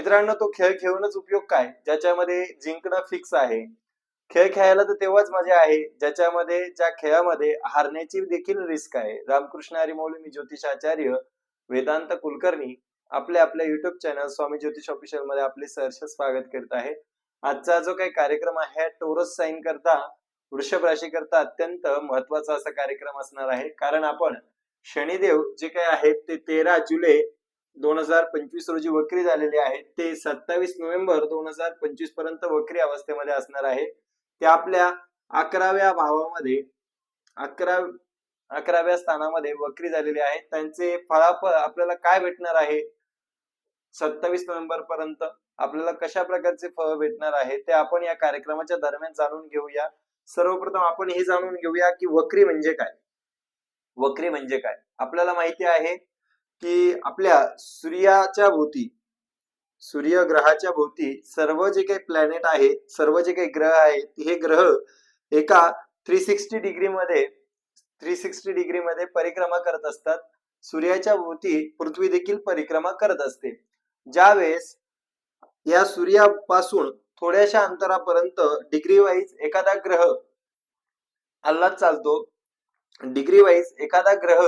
मित्रांनो तो खेळ खेळूनच उपयोग काय? ज्याच्यामध्ये जिंकणं फिक्स आहे. खेळ खेळायला तर तेव्हाच मजा आहे ज्याच्यामध्ये ज्या खेळामध्ये हारण्याची देखील रिस्क आहे. रामकृष्ण हरिमौली मी ज्योतिष आचार्य वेदांत कुलकर्णी आपल्या आपल्या युट्यूब चॅनल स्वामी ज्योतिष ऑफिशियलमध्ये आपले सहर्ष स्वागत करत आहे. आजचा जो काही कार्यक्रम आहे टोरस साईन करता वृषभ राशी करता अत्यंत महत्त्वाचा असा कार्यक्रम असणार आहे. कारण आपण शनिदेव जे काही आहेत ते तेरा जुलै दोन हजार पंचवीस रोजी वक्री झालेले आहेत ते सत्तावीस नोव्हेंबर दोन हजार पंचवीसपर्यंत वक्री अवस्थेमध्ये असणार आहे. ते आपल्या अकराव्या भावामध्ये अकरा अकराव्या स्थानामध्ये वक्री झालेले आहेत त्यांचे फळाफळ आपल्याला काय भेटणार आहे? सत्तावीस नोव्हेंबर पर्यंत आपल्याला कशा प्रकारचे फळ भेटणार आहे? ते आपण या कार्यक्रमाच्या दरम्यान जाणून घेऊया. सर्वप्रथम आपण हे जाणून घेऊया की वक्री म्हणजे काय? वक्री म्हणजे काय? आपल्याला माहिती आहे की आपल्या सूर्याच्या भोवती सूर्य ग्रहाच्या भोवती सर्व जे काही प्लॅनेट आहेत सर्व जे काही ग्रह आहेत हे ग्रह एका थ्री सिक्स्टी डिग्री मध्ये थ्री सिक्स्टी डिग्री मध्ये परिक्रमा करत असतात. सूर्याच्या भोवती पृथ्वी देखील परिक्रमा करत असते. ज्यावेळेस या सूर्यापासून थोड्याशा अंतरापर्यंत डिग्री वाईज एखादा ग्रह अल्लाद चालतो डिग्री वाईज एखादा ग्रह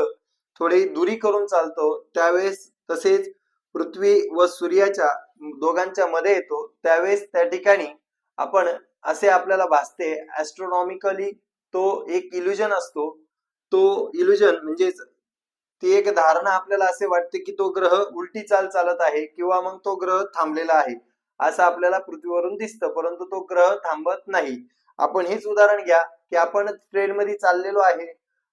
थोडी दुरी करून चालतो. त्यावेळेस तसेच पृथ्वी व सूर्याच्या दोघांच्या मध्ये येतो. त्यावेळेस त्या ठिकाणी आपण असे आपल्याला भासते. ऍस्ट्रॉनॉमिकली तो एक इल्युजन असतो. तो इल्युजन म्हणजेच ती एक धारणा आपल्याला असे वाटते की तो ग्रह उलटी चाल चालत आहे किंवा मग तो ग्रह थांबलेला आहे. असं आपल्याला पृथ्वीवरून दिसतं. परंतु तो ग्रह थांबत नाही. आपण हेच उदाहरण घ्या की आपण ट्रेन मध्ये चाललेलो आहे.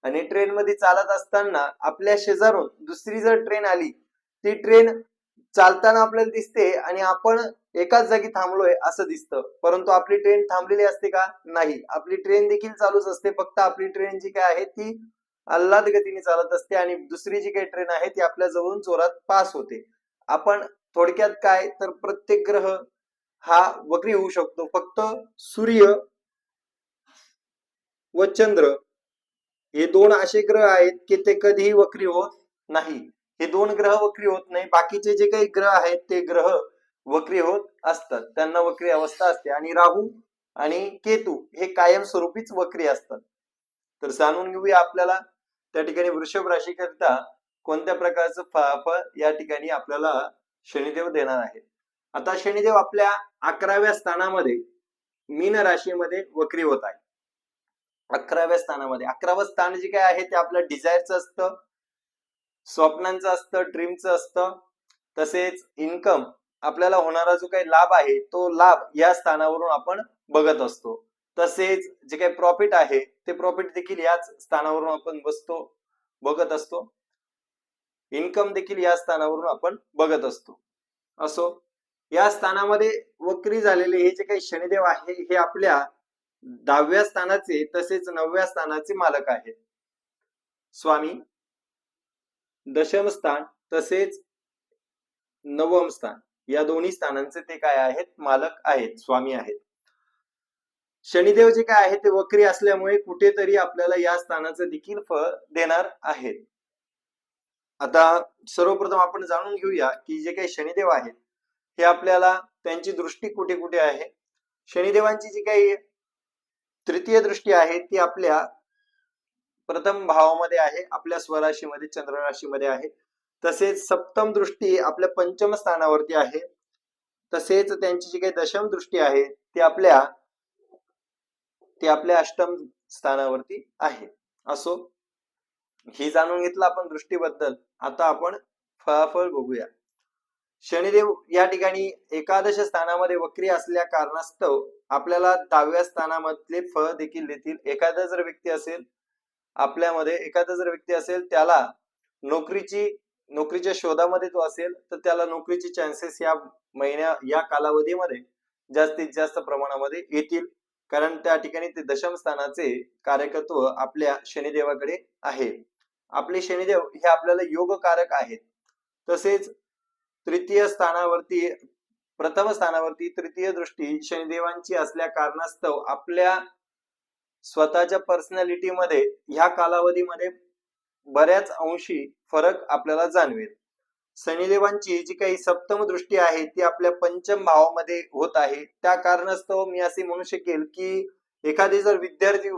आणि ट्रेन मध्ये चालत असताना आपल्या शेजारून दुसरी जर ट्रेन आली ती ट्रेन चालताना आपल्याला दिसते आणि आपण एकाच जागी थांबलोय असं दिसतं. परंतु आपली ट्रेन थांबलेली असते का? नाही. आपली ट्रेन देखील चालूच असते. फक्त आपली ट्रेन जी काय आहे ती अल्लाद गतीने चालत असते आणि दुसरी जी काही ट्रेन आहे ती आपल्या जवळून जोरात पास होते. आपण थोडक्यात काय? तर प्रत्येक ग्रह हा वक्री होऊ शकतो. फक्त सूर्य व चंद्र हे दोन असे ग्रह आहेत की ते कधीही वक्री होत नाही. हे दोन ग्रह वक्री होत नाही. बाकीचे जे काही ग्रह आहेत ते ग्रह वक्री होत असतात. त्यांना वक्री अवस्था असते. आणि राहू आणि केतू हे कायमस्वरूपीच वक्री असतात. तर जाणून घेऊया आपल्याला त्या ठिकाणी वृषभ राशी करता कोणत्या प्रकारचं फळाफळ या ठिकाणी आपल्याला शनिदेव देणार आहे. आता शनिदेव आपल्या अकराव्या स्थानामध्ये मीन राशीमध्ये वक्री होत आहे. अकराव्या स्थानामध्ये. अकरावं स्थान जे काय आहे ते आपलं डिझायरचं असतं स्वप्नांचं असतं ड्रीमचं असतं. तसेच इन्कम आपल्याला होणारा जो काही लाभ आहे तो लाभ या स्थानावरून आपण बघत असतो. तसेच जे काही प्रॉफिट आहे ते प्रॉफिट देखील याच स्थानावरून आपण बसतो बघत असतो. इन्कम देखील या स्थानावरून आपण बघत असतो. असो. या स्थानामध्ये वक्री झालेले हे जे काही शनिदेव आहे हे आपल्या दहाव्या स्थानाचे तसेच नवव्या स्थानाचे मालक आहेत. स्वामी दशम स्थान तसेच नवम स्थान या दोन्ही स्थानांचे ते काय आहेत? मालक आहेत स्वामी आहेत. शनिदेव जे काय आहे ते वक्री असल्यामुळे कुठेतरी आपल्याला या स्थानाचं देखील फळ देणार आहेत. आता सर्वप्रथम आपण जाणून घेऊया की जे काही शनिदेव आहेत हे आपल्याला त्यांची दृष्टी कुठे कुठे आहे? शनिदेवांची जी काही तृतीय दृष्टी आहे ती आपल्या प्रथम भावामध्ये आहे आपल्या स्वराशीमध्ये चंद्र राशीमध्ये आहे. तसेच सप्तम दृष्टी आपल्या पंचम स्थानावरती आहे. तसेच त्यांची जी काही दशम दृष्टी आहे ती आपल्या ती आपल्या अष्टम स्थानावरती आहे. असो ही जाणून घेतलं आपण दृष्टीबद्दल. आता आपण फळाफळ बघूया. शनिदेव या ठिकाणी एकादश स्थानामध्ये वक्री असल्या कारणास्तव आपल्याला दहाव्या स्थानामधले फळ देखील देतील. एखादा जर व्यक्ती असेल आपल्यामध्ये एखादा जर व्यक्ती असेल त्याला नोकरीची नोकरीच्या शोधामध्ये तो असेल तर त्याला नोकरीचे चान्सेस या महिन्या या कालावधीमध्ये जास्तीत जास्त प्रमाणामध्ये येतील. कारण त्या ठिकाणी ते दशम स्थानाचे कार्यकत्व आपल्या शनिदेवाकडे आहे आपले शनिदेव हे आपल्याला योगकारक आहेत. तसेच तृतीय स्थानावरती प्रथम स्थानावरती तृतीय दृष्टी शनिदेवांची असल्या कारणास्तव आपल्या स्वतःच्या पर्सनॅलिटीमध्ये ह्या कालावधीमध्ये बऱ्याच अंशी फरक आपल्याला जाणवेल. शनिदेवांची जी काही सप्तम दृष्टी आहे ती आपल्या पंचम भावामध्ये होत आहे. त्या कारणास्तव मी असे म्हणू शकेल की एखादी जर विद्यार्थी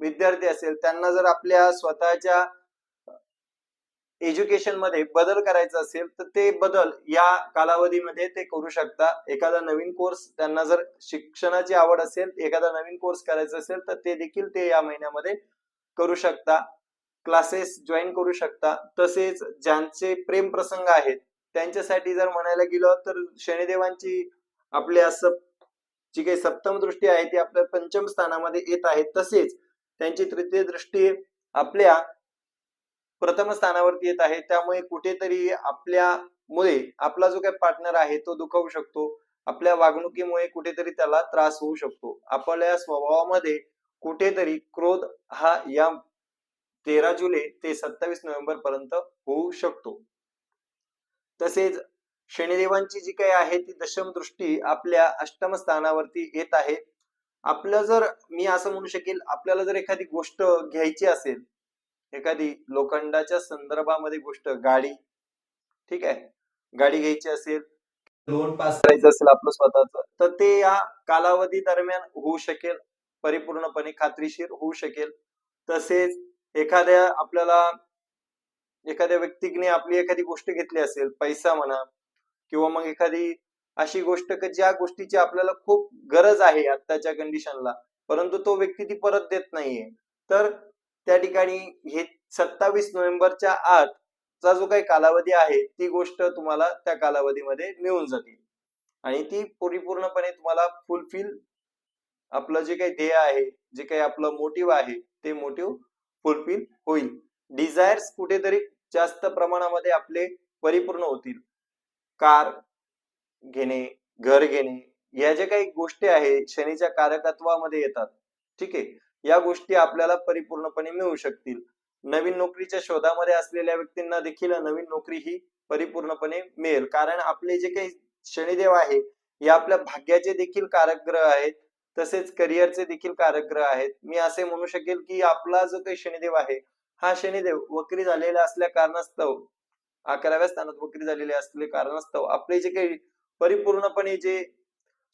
विद्यार्थी असेल त्यांना जर आपल्या स्वतःच्या एज्युकेशनमध्ये बदल करायचा असेल तर ते बदल या कालावधीमध्ये ते करू शकता. एखादा नवीन कोर्स त्यांना जर शिक्षणाची आवड असेल एखादा नवीन कोर्स करायचा असेल तर ते देखील ते या महिन्यामध्ये करू शकता. क्लासेस जॉईन करू शकता. तसेच ज्यांचे प्रेम प्रसंग आहेत त्यांच्यासाठी जर म्हणायला गेलं तर शनिदेवांची आपल्या सप जी काही सप्तम दृष्टी आहे ती आपल्या पंचम स्थानामध्ये येत आहे. तसेच त्यांची तृतीय दृष्टी आपल्या प्रथम स्थानावरती येत आहे. त्यामुळे कुठेतरी आपल्यामुळे आपला जो काही पार्टनर आहे तो दुखावू शकतो. आपल्या वागणुकीमुळे कुठेतरी त्याला त्रास होऊ शकतो. आपल्या स्वभावामध्ये कुठेतरी क्रोध हा या तेरा जुलै ते सत्तावीस नोव्हेंबर पर्यंत होऊ शकतो. तसेच शनिदेवांची जी काही आहे ती दशम दृष्टी आपल्या अष्टम स्थानावरती येत आहे. आपलं जर मी असं म्हणू शकेल आपल्याला जर एखादी गोष्ट घ्यायची असेल एखादी लोखंडाच्या संदर्भामध्ये गोष्ट गाडी ठीक आहे? गाडी घ्यायची असेल लोन पास करायचं असेल आपलं स्वतःच तर ते या कालावधी दरम्यान होऊ शकेल परिपूर्णपणे खात्रीशीर होऊ शकेल. तसेच एखाद्या आपल्याला एखाद्या व्यक्तीने आपली एखादी गोष्ट घेतली असेल पैसा म्हणा किंवा मग एखादी अशी गोष्ट की ज्या गोष्टीची आपल्याला खूप गरज आहे आत्ताच्या कंडिशनला परंतु तो व्यक्ती ती परत देत नाहीये तर त्या ठिकाणी हे सत्तावीस नोव्हेंबरच्या आतचा जो काही कालावधी आहे ती गोष्ट तुम्हाला त्या कालावधीमध्ये मिळून जाते आणि ती परिपूर्णपणे तुम्हाला फुलफिल आपलं जे काही ध्येय आहे जे काही आपलं मोटिव्ह आहे ते मोटिव्ह फुलफिल होईल. डिझायर्स कुठेतरी जास्त प्रमाणामध्ये आपले परिपूर्ण होतील. कार घेणे घर घेणे या ज्या काही गोष्टी आहे शनीच्या कारकत्वामध्ये येतात. ठीक आहे? या गोष्टी आपल्याला परिपूर्णपणे मिळू शकतील. नवीन नोकरीच्या शोधामध्ये असलेल्या व्यक्तींना देखील नवीन नोकरी ही परिपूर्णपणे मिळेल. कारण आपले जे काही शनिदेव आहे हे आपल्या भाग्याचे देखील कारक ग्रह आहेत. तसेच करिअरचे देखील कारक ग्रह आहेत. मी असे म्हणू शकेल की आपला जो काही शनिदेव आहे हा शनिदेव वक्री झालेला असल्या कारणास्तव अकराव्या स्थानात वक्री झालेले असले कारणास्तव आपले जे काही परिपूर्णपणे जे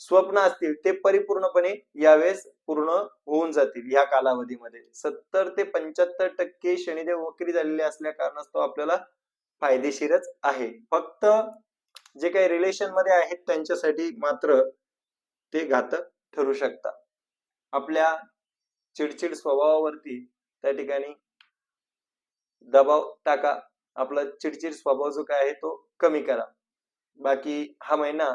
स्वप्न असतील ते परिपूर्णपणे यावेळेस पूर्ण होऊन जातील या कालावधीमध्ये. सत्तर ते पंच्याहत्तर टक्के शनिदेव वक्री झालेले असल्या कारणास्तव आपल्याला फायदेशीरच आहे. फक्त जे काही रिलेशनमध्ये आहेत त्यांच्यासाठी मात्र ते घातक ठरू शकतात. आपल्या चिडचिड स्वभावावरती त्या ठिकाणी दबाव टाका. आपला चिडचिड स्वभाव जो काय आहे तो कमी करा. बाकी हा महिना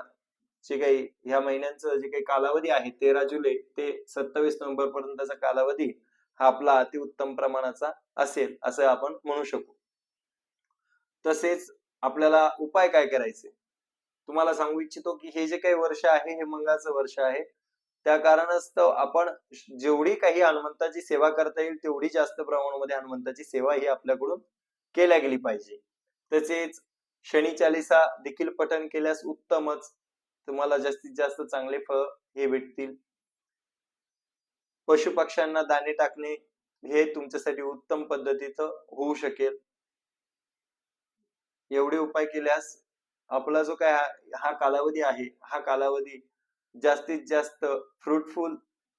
जे काही ह्या महिन्यांचं जे काही कालावधी आहे तेरा जुलै ते सत्तावीस नोव्हेंबर पर्यंतचा कालावधी हा आपला अतिउत्तम प्रमाणाचा असेल असं आपण म्हणू शकू. तसेच आपल्याला उपाय काय करायचे? तुम्हाला सांगू इच्छितो की हे जे काही वर्ष आहे हे मंगाचं वर्ष आहे. त्या कारणास्तव आपण जेवढी काही हनुमंताची सेवा करता येईल तेवढी जास्त प्रमाणामध्ये हनुमंताची सेवा ही आपल्याकडून केल्या गेली पाहिजे. तसेच शनी चालिसा देखील पठण केल्यास उत्तमच. तुम्हाला जास्तीत जास्त चांगले फळ हे भेटतील. पशु पक्ष्यांना दाणे टाकणे हे तुमच्यासाठी उत्तम पद्धतीचं होऊ शकेल. एवढे उपाय केल्यास आपला जो काय हा- कालावधी आहे हा कालावधी जास्तीत जास्त फ्रुटफुल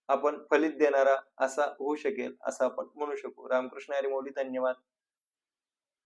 आपण फलित देणारा असा होऊ शकेल असं आपण म्हणू शकू. रामकृष्ण हरी मौली धन्यवाद.